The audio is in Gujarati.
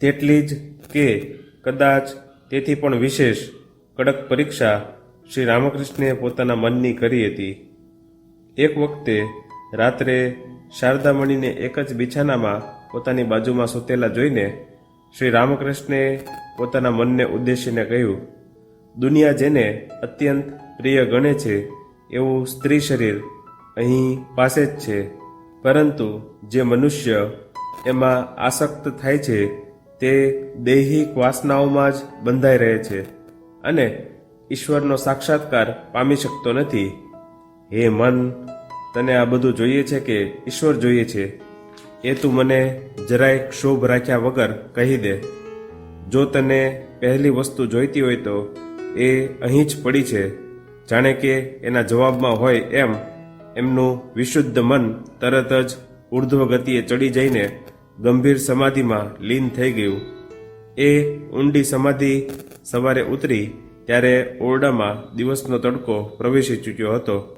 તેટલી જ કે કદાચ તેથી પણ વિશેષ કડક પરીક્ષા શ્રી રામકૃષ્ણે પોતાના મનની કરી હતી. એક વખતે રાત્રે શારદામણીને એક જ બિછાનામાં પોતાની બાજુમાં સૂતેલા જોઈને શ્રી રામકૃષ્ણે પોતાના મનને ઉદ્દેશીને કહ્યું, દુનિયા જેને અત્યંત પ્રિય ગણે છે, એવું સ્ત્રી શરીર અહીં પાસે જ છે. પરંતુ જે મનુષ્ય એમાં આસક્ત થાય છે તે દૈહિક વાસનાઓમાં જ બંધાઈ રહે છે અને ઈશ્વરનો સાક્ષાત્કાર પામી શકતો નથી. હે મન, તને આ બધું જોઈએ છે કે ઈશ્વર જોઈએ છે? એ તું મને જરાય ક્ષોભ રાખ્યા વગર કહી દે. જો તને પહેલી વસ્તુ જોઈતી હોય તો એ અહીં જ પડી છે. જાણે કે એના જવાબમાં હોય એમ, એમનું વિશુદ્ધ મન તરત જ ઉર્ધ્વ ગતિએ ચડી જઈને ગંભીર સમાધિમાં લીન થઈ ગયું. એ ઊંડી સમાધિ સવારે ઉતરી ત્યારે ઓરડામાં દિવસનો તડકો પ્રવેશી ચૂક્યો હતો.